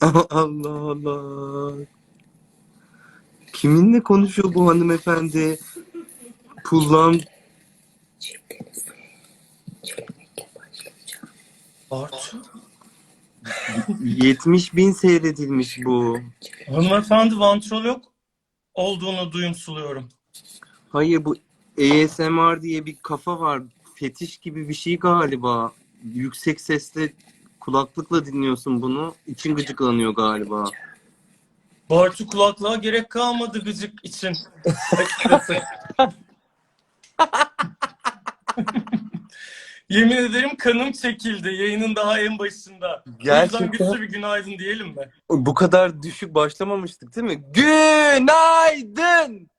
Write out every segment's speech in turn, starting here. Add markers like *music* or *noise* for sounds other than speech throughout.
*laughs* Allah Allah. Kiminle konuşuyor bu hanımefendi? Pullan Bartu. 70 bin seyredilmiş bu. Hanımefendi vantrolog olduğunu duyumsuluyorum. Hayır bu ASMR diye bir kafa var. Fetiş gibi bir şey galiba. Yüksek sesle kulaklıkla dinliyorsun bunu. İçin gıcıklanıyor galiba. Bartu kulaklığa gerek kalmadı gıcık için. Açıkçası. *laughs* Yemin ederim kanım çekildi yayının daha en başında. O yüzden Gerçekten güçlü bir günaydın diyelim mi? bu kadar düşük başlamamıştık değil mi? Günaydın!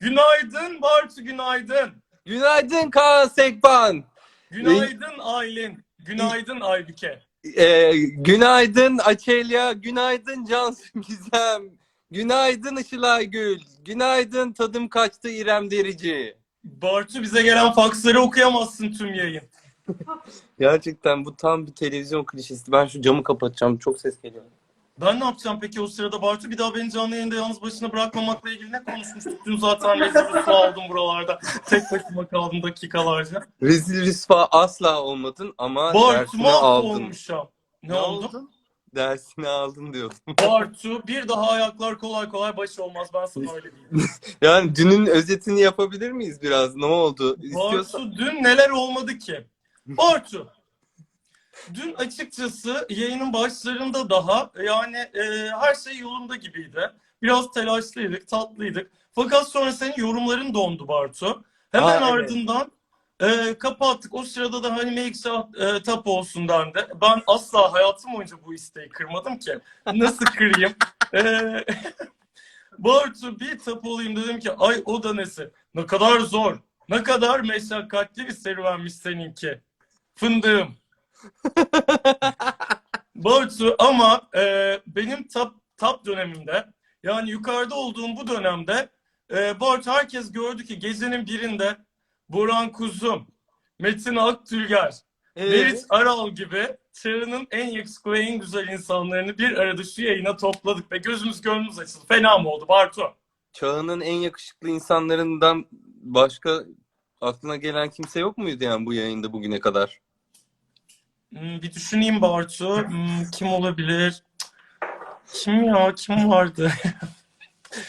Günaydın Bartu günaydın. Günaydın Kaan Sekban! Günaydın Aylin. Günaydın Aybüke. Ee, günaydın Açelya, günaydın Cansu *laughs* Gizem, günaydın Işılay Gül, günaydın Tadım Kaçtı İrem Derici. Bartu bize gelen faksları okuyamazsın tüm yayın. Gerçekten bu tam bir televizyon klişesi. Ben şu camı kapatacağım. Çok ses geliyor. Ben ne yapacağım peki o sırada Bartu? Bir daha beni canlı yayında yalnız başına bırakmamakla ilgili ne konuşmuştuk? Dün zaten rezil rüsva aldım buralarda. Tek başıma kaldım dakikalarca. Rezil rüsva asla olmadın ama Bartu dersini aldın. mahvolmuşum. Ne, oldu? Dersini aldın diyordum. *laughs* Bartu bir daha ayaklar kolay kolay baş olmaz. Ben sana öyle diyeyim. *laughs* Yani dünün özetini yapabilir miyiz biraz? Ne oldu? İstiyorsan... Bartu dün neler olmadı ki? Bartu. Dün açıkçası yayının başlarında daha yani e, her şey yolunda gibiydi. Biraz telaşlıydık, tatlıydık. Fakat sonra senin yorumların dondu Bartu. Hemen Aa, evet. ardından e, kapattık. O sırada da hani make e, tap olsun dendi. Ben asla hayatım boyunca bu isteği kırmadım ki. Nasıl kırayım? e, *laughs* Bartu bir tap olayım dedim ki ay o da nesi? Ne kadar zor. Ne kadar meşakkatli bir serüvenmiş seninki. Fındığım. *laughs* Bartu ama e, benim tap, tap dönemimde yani yukarıda olduğum bu dönemde e, Bartu herkes gördü ki gecenin birinde Burhan Kuzum, Metin Aktülger, Ee, Meriç Aral gibi çağının en yakışıklı ve en güzel insanlarını bir arada şu yayına topladık ve gözümüz gönlümüz açıldı. Fena mı oldu Bartu? çağının en yakışıklı insanlarından başka aklına gelen kimse yok muydu yani bu yayında bugüne kadar? Hmm, bir düşüneyim Bartu. Hmm, kim olabilir? Kim ya? Kim vardı? *laughs*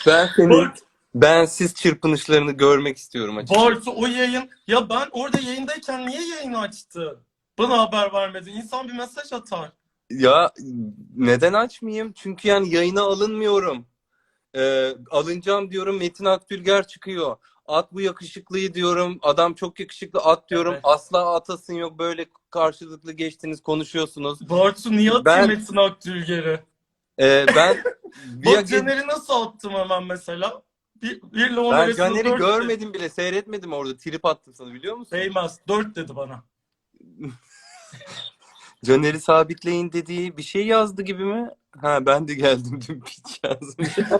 Ben senin bensiz çırpınışlarını görmek istiyorum açıkçası. Bartu o yayın. Ya ben orada yayındayken niye yayın açtı? Bana haber vermedin. İnsan bir mesaj atar. Ya neden açmayayım? Çünkü yani yayına alınmıyorum. Ee, alınacağım diyorum Metin Akdülger çıkıyor. At bu yakışıklıyı diyorum. Adam çok yakışıklı at diyorum. Evet. Asla atasın yok. Böyle karşılıklı geçtiniz konuşuyorsunuz. Bartu niye Ben- Metin Akdülger'i? Ee, ben *laughs* bir Bak Caner'i nasıl attım hemen mesela? Bir, birle on ben Caner'i görmedim bile. Seyretmedim orada. Trip attım sana biliyor musun? dedi. Değmez. Dört dedi bana. *laughs* Caner'i sabitleyin dediği bir şey yazdı gibi mi? Ha ben de geldim dün piç yazmış. *laughs*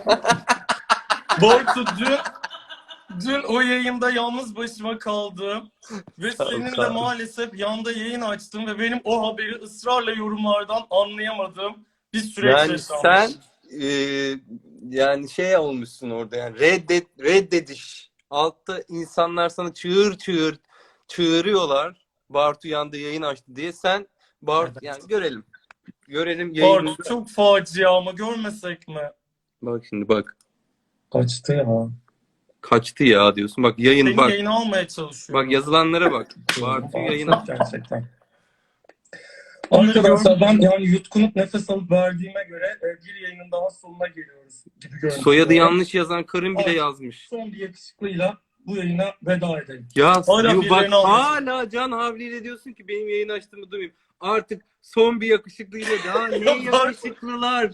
Bartu dün dün o yayında yalnız başıma kaldım ve senin de maalesef yanda yayın açtın ve benim o haberi ısrarla yorumlardan anlayamadığım bir süreç Yani yaşanmış. sen e, yani şey olmuşsun orada yani reddet reddediş. Altta insanlar sana çığır çığır çığırıyorlar. Bartu yanda yayın açtı diye. Sen Bartu Evet. yani görelim. Görelim yayını. Bartu çok facia ama görmesek mi? Bak şimdi bak. Kaçtı ya. Kaçtı ya diyorsun. Bak yayın Senin bak. yayını almaya çalışıyorum. Bak yazılanlara bak. *laughs* Bartu yayına gerçekten. Onları Arkadaşlar ben yani yutkunup nefes alıp verdiğime göre e, bir yayının daha sonuna geliyoruz gibi görünüyor. soyadı yanlış yazan karın bile Ay. yazmış. Son bir yakışıklıyla bu yayına veda edelim. Ya Hala diyor, bak birilerini hala can havliyle diyorsun ki benim yayın açtığımı duymayayım. Artık son bir yakışıklıyla daha *laughs* ne Ya yakışıklılar.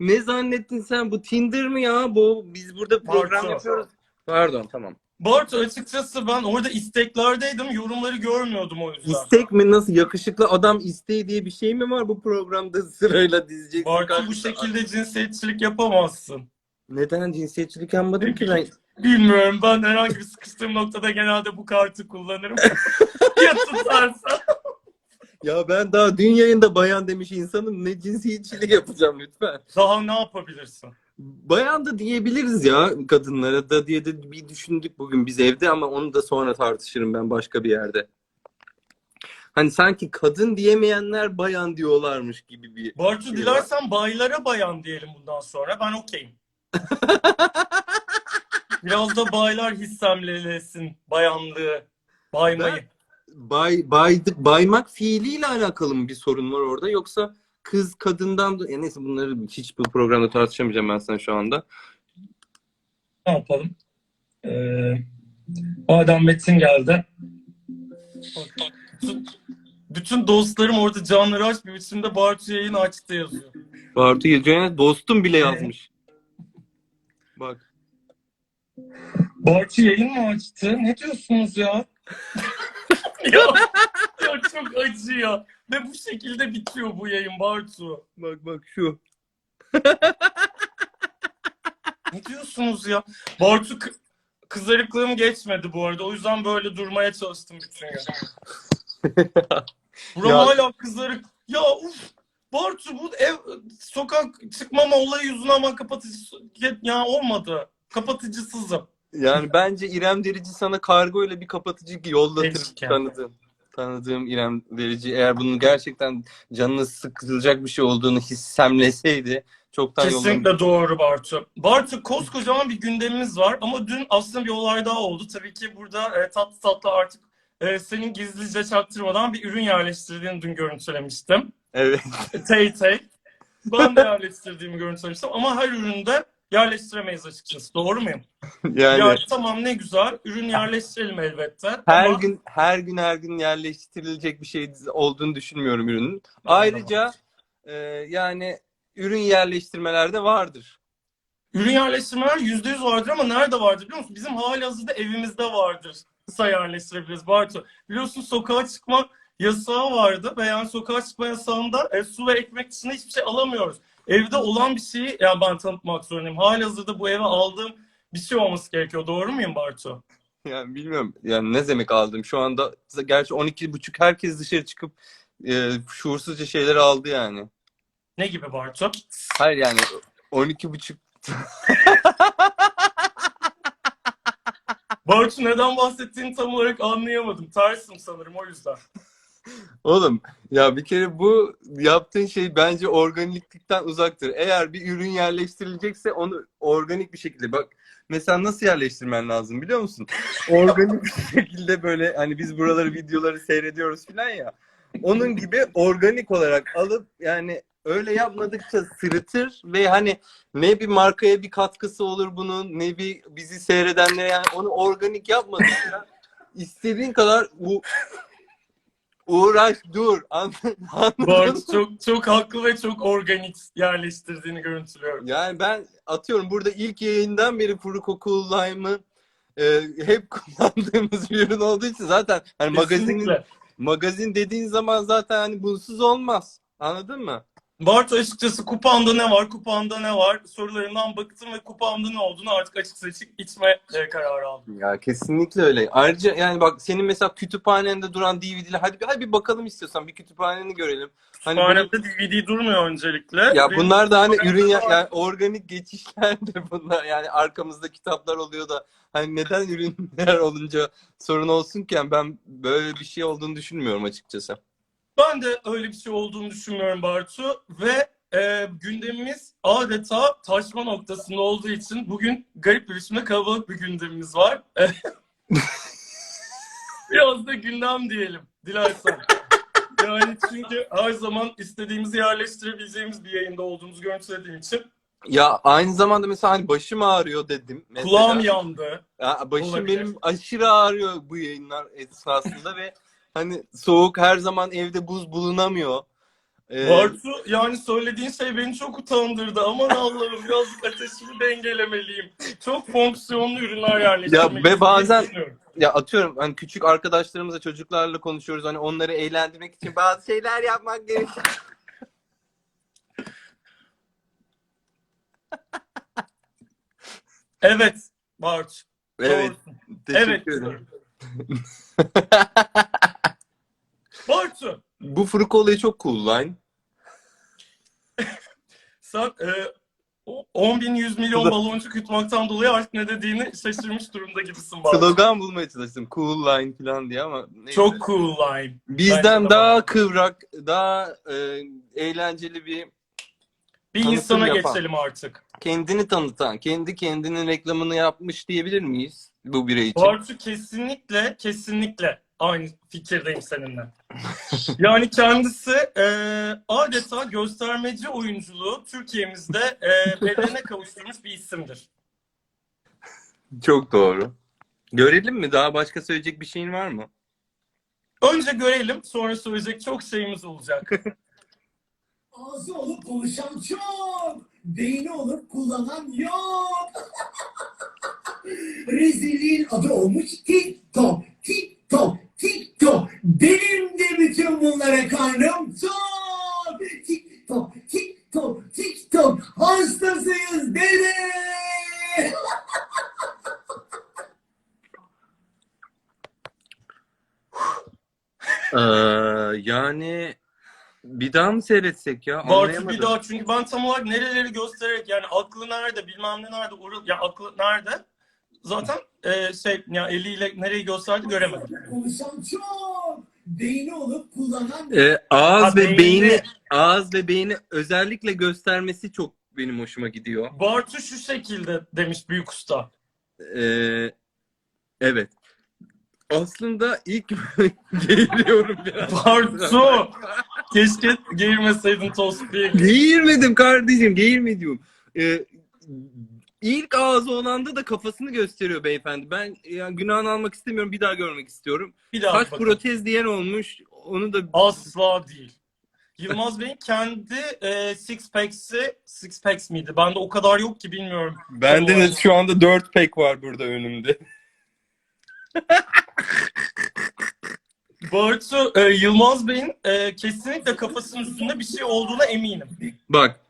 Ne zannettin sen? Bu Tinder mi ya? Bu biz burada program Bartu. yapıyoruz. Pardon tamam. Bartu açıkçası ben orada isteklerdeydim. Yorumları görmüyordum o yüzden. İstek mi nasıl? Yakışıklı adam isteği diye bir şey mi var bu programda *laughs* sırayla dizeceksin? Bartu bu şekilde cinsiyetçilik yapamazsın. Neden cinsiyetçilik yapmadım ki ben? *laughs* Bilmiyorum ben herhangi bir sıkıştığım noktada genelde bu kartı kullanırım. *laughs* ya tutarsa? Ya ben daha dün yayında bayan demiş insanım ne cinsiyetçiliği yapacağım lütfen. Daha ne yapabilirsin? Bayan da diyebiliriz ya kadınlara da diye de bir düşündük bugün biz evde ama onu da sonra tartışırım ben başka bir yerde. Hani sanki kadın diyemeyenler bayan diyorlarmış gibi bir Bartu Şey dilersen baylara bayan diyelim bundan sonra. Ben okeyim. *laughs* Biraz da baylar hissemlelesin bayanlığı, baymayı. bay baydık baymak fiiliyle alakalı mı bir sorun var orada yoksa kız kadından da e neyse bunları hiç bu programda tartışamayacağım ben sana şu anda. Ne yapalım? Ee, Adem Metin geldi. Bütün, bütün dostlarım orada canları aç bir biçimde Bartu yayın açtı yazıyor. Bartu Yılcay'a dostum bile yazmış. Bak. Bartu yayın mı açtı? Ne diyorsunuz ya? *laughs* ya, ya çok acı ya. Ve bu şekilde bitiyor bu yayın Bartu. Bak bak şu. *laughs* Ne diyorsunuz ya? Bartu kı- kızarıklığım geçmedi bu arada. O yüzden böyle durmaya çalıştım bütün gün. *laughs* Buram Ya- hala kızarık. Ya uf. Bartu bu ev sokak çıkmama olayı yüzünden ama kapatıcı ya olmadı. Kapatıcısızım. Yani bence İrem Derici sana kargo ile bir kapatıcı yollatır Keşke. Tanıdığım. İrem Derici eğer bunun gerçekten canını sıkılacak bir şey olduğunu hissemleseydi çoktan yollamış. Kesinlikle doğru Bartu. Bartu koskocaman bir gündemimiz var ama dün aslında bir olay daha oldu. Tabii ki burada e, tatlı tatlı artık e, senin gizlice çaktırmadan bir ürün yerleştirdiğini dün görüntülemiştim. Evet. Tay tay. Ben de yerleştirdiğimi görüntülemiştim ama her üründe yerleştiremeyiz açıkçası. Doğru muyum? *laughs* Yani Ya tamam ne güzel. Ürün yerleştirelim elbette. her ama... gün her gün her gün yerleştirilecek bir şey olduğunu düşünmüyorum ürünün. Ayrıca e, yani ürün yerleştirmelerde vardır. Ürün yerleştirmeler %100 vardır ama nerede vardır biliyor musun? Bizim hali hazırda evimizde vardır. Kısa yerleştirebiliriz Bartu. Biliyorsun sokağa çıkma yasağı vardı ve yani sokağa çıkma yasağında e, su ve ekmek dışında hiçbir şey alamıyoruz. Evde olan bir şeyi yani ben tanıtmak zorundayım. Hali hazırda bu eve aldığım bir şey olması gerekiyor. Doğru muyum Bartu? Yani bilmiyorum yani ne demek aldım. Şu anda gerçi 12.30 herkes dışarı çıkıp e, şuursuzca şeyler aldı yani. Ne gibi Bartu? Hayır yani 12.30 Bartu neden bahsettiğini tam olarak anlayamadım. Tersim sanırım o yüzden. *laughs* Oğlum ya bir kere bu yaptığın şey bence organiklikten uzaktır. Eğer bir ürün yerleştirilecekse onu organik bir şekilde bak mesela nasıl yerleştirmen lazım biliyor musun? Organik bir *laughs* şekilde böyle hani biz buraları videoları seyrediyoruz falan ya. Onun gibi organik olarak alıp yani öyle yapmadıkça sırıtır ve hani ne bir markaya bir katkısı olur bunun ne bir bizi seyredenlere yani onu organik yapmadıkça istediğin kadar bu uğraş dur Anladın- çok çok haklı ve çok organik yerleştirdiğini görüntülüyorum. Yani ben atıyorum burada ilk yayından beri Cool Lime'ı e, hep *laughs* kullandığımız bir ürün olduğu için zaten hani magazin magazin dediğin zaman zaten hani bunsuz olmaz. Anladın mı? Bartu açıkçası kupanda ne var, kupanda ne var sorularından bıktım ve kupanda ne olduğunu artık açık seçik içme e, kararı aldım. Ya kesinlikle öyle. Ayrıca yani bak senin mesela kütüphanende duran DVD'ler hadi bir, hadi bir bakalım istiyorsan bir kütüphaneni görelim. Hani bunu- Kütüphanemde DVD durmuyor öncelikle. Ya Benim bunlar da hani ürün ya, yani organik geçişler de *laughs* bunlar. Yani arkamızda kitaplar oluyor da hani neden ürünler *laughs* olunca sorun olsun ki? Yani ben böyle bir şey olduğunu düşünmüyorum açıkçası. Ben de öyle bir şey olduğunu düşünmüyorum Bartu ve e, gündemimiz adeta taşma noktasında olduğu için bugün garip bir biçimde kalabalık bir gündemimiz var. *laughs* Biraz da gündem diyelim dilersen. Yani çünkü her zaman istediğimizi yerleştirebileceğimiz bir yayında olduğumuzu görüntülediğim için Ya aynı zamanda mesela hani başım ağrıyor dedim. Mesela. kulağım yandı. Ya başım Olabilir. benim aşırı ağrıyor bu yayınlar esnasında ve hani soğuk her zaman evde buz bulunamıyor. Ee, Bartu yani söylediğin şey beni çok utandırdı. Aman Allah'ım birazcık ateşimi dengelemeliyim. Çok fonksiyonlu ürünler yerleştirmek Ya ve bazen- ya atıyorum hani küçük arkadaşlarımızla çocuklarla konuşuyoruz hani onları eğlendirmek için bazı şeyler yapmak gerekiyor. Evet Bartu. Evet, doğrusun. teşekkür Evet. ederim. *laughs* Bartu. Bu olayı çok cool line. *laughs* Sen e, o 10 bin 100 milyon baloncuk yutmaktan dolayı artık ne dediğini şaşırmış durumda gibisin Bartu. Slogan bulmaya çalıştım. Cool line falan diye ama neyse. Çok cool line. Bizden Bence de daha kıvrak, daha e, eğlenceli bir Bir Tanıtım insana yapan. geçelim artık. kendini tanıtan, kendi kendinin reklamını yapmış diyebilir miyiz bu birey için? Bartu kesinlikle kesinlikle aynı fikirdeyim seninle. Yani kendisi e, adeta göstermeci oyunculuğu Türkiye'mizde e, bedeline kavuşturmuş bir isimdir. Çok doğru. Görelim mi? Daha başka söyleyecek bir şeyin var mı? Önce görelim sonra söyleyecek çok şeyimiz olacak. Ağzı olup konuşan çok, beyni olup kullanan yok. *laughs* Rezilliğin adı olmuş TikTok, TikTok, TikTok. Benim de bütün bunlara karnım tok. TikTok, TikTok, TikTok. Hastasıyız dede. Ee, yani bir daha mı seyretsek ya? Bartu Anlayamadım. bir daha çünkü ben tam olarak nereleri göstererek yani aklı nerede bilmem ne nerede uğra- ya aklı nerede zaten e, şey ya eliyle nereyi gösterdi göremedim. Konuşan çok, beyni olup kullanan Ee, ağız Ha, ve beyni- beyni ağız ve beyni özellikle göstermesi çok benim hoşuma gidiyor. Bartu şu şekilde demiş büyük usta. Ee, evet. Aslında ilk *laughs* geğiriyorum biraz. Bartu keşke geğirmeseydin Tospi'ye. Geğirmedim kardeşim, geğirmedim. Ee, ilk ağzı olanda da kafasını gösteriyor beyefendi. Ben yani günahını almak istemiyorum, bir daha görmek istiyorum. Bir daha Saç bakın. protez diyen olmuş. Onu da Asla değil. Yılmaz Bey'in kendi e, six packs'i six packs miydi? Bende o kadar yok ki bilmiyorum. Bende de şu anda 4 pack var burada önümde. Bartu e, Yılmaz Bey'in e, kesinlikle kafasının üstünde bir şey olduğuna eminim. Bak,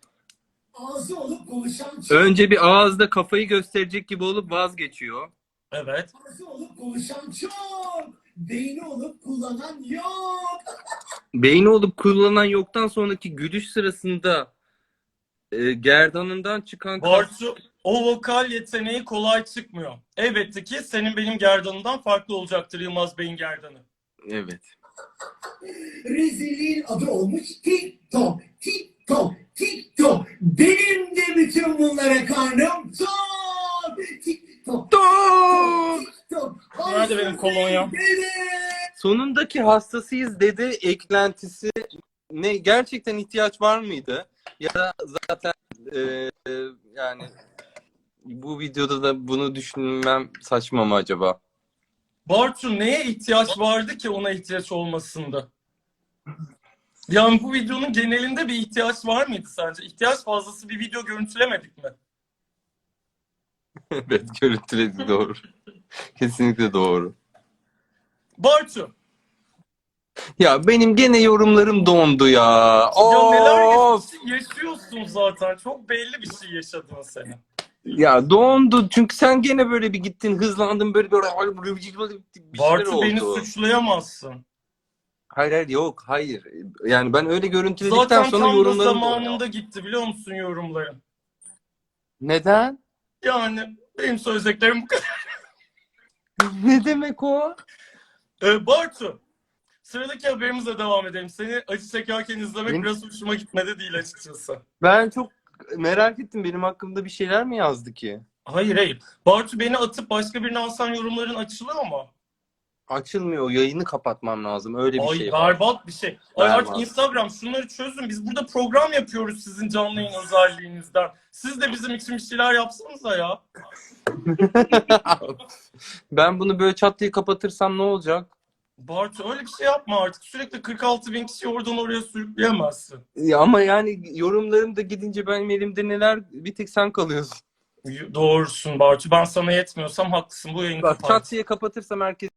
ağzı olup konuşan çok. önce bir ağızda kafayı gösterecek gibi olup vazgeçiyor. Evet. Ağzı olup konuşan çok, beyni olup kullanan yok. *laughs* Beyni olup kullanan yoktan sonraki gülüş sırasında e, gerdanından çıkan Bartu o vokal yeteneği kolay çıkmıyor. Elbette ki senin benim gerdanımdan farklı olacaktır Yılmaz Bey'in gerdanı. Evet. Rezilliğin adı olmuş TikTok, TikTok, TikTok. Benim de bütün bunlara karnım tok. TikTok, TikTok. Nerede benim kolonya? Dede. Sonundaki hastasıyız dedi eklentisi ne gerçekten ihtiyaç var mıydı? Ya da zaten e, e, yani bu videoda da bunu düşünmem saçma mı acaba? Bartu neye ihtiyaç vardı ki ona ihtiyaç olmasında? Yani bu videonun genelinde bir ihtiyaç var mıydı sence? İhtiyaç fazlası bir video görüntülemedik mi? *laughs* evet görüntüledi doğru. *laughs* Kesinlikle doğru. Bartu, Ya benim gene yorumlarım dondu ya. ya neler Of! yaş- yaşıyorsun zaten. Çok belli bir şey yaşadın senin. Ya dondu çünkü sen gene böyle bir gittin hızlandın böyle böyle bir şeyler Bartu beni oldu. suçlayamazsın. Hayır hayır yok hayır. Yani ben öyle görüntüledikten Zaten sonra tam da yorumlarım zamanında gitti biliyor musun yorumların? Neden? Yani benim söyleyeceklerim bu kadar. *laughs* ne demek o? Ee, Bartu, sıradaki haberimize devam edelim. Seni acı çekerken izlemek Benim- biraz hoşuma gitmedi değil açıkçası. Ben çok merak ettim benim hakkımda bir şeyler mi yazdı ki? Hayır hayır. Bartu beni atıp başka birini alsan yorumların açılıyor mu? Açılmıyor. Yayını kapatmam lazım. Öyle bir Ay şey var. berbat bir şey. Ay artık Berbat. Instagram şunları çözün. Biz burada program yapıyoruz sizin canlı yayın özelliğinizden. Siz de bizim için bir şeyler yapsanıza ya. *laughs* ben bunu böyle çat diye kapatırsam ne olacak? Bartu öyle bir şey yapma artık. Sürekli 46 bin kişiyi oradan oraya sürükleyemezsin. Ya ama yani yorumlarım da gidince benim elimde neler bir tek sen kalıyorsun. Doğrusun Bartu. Ben sana yetmiyorsam haklısın. Bu yayını Bak kapat. çat diye kapatırsam herkes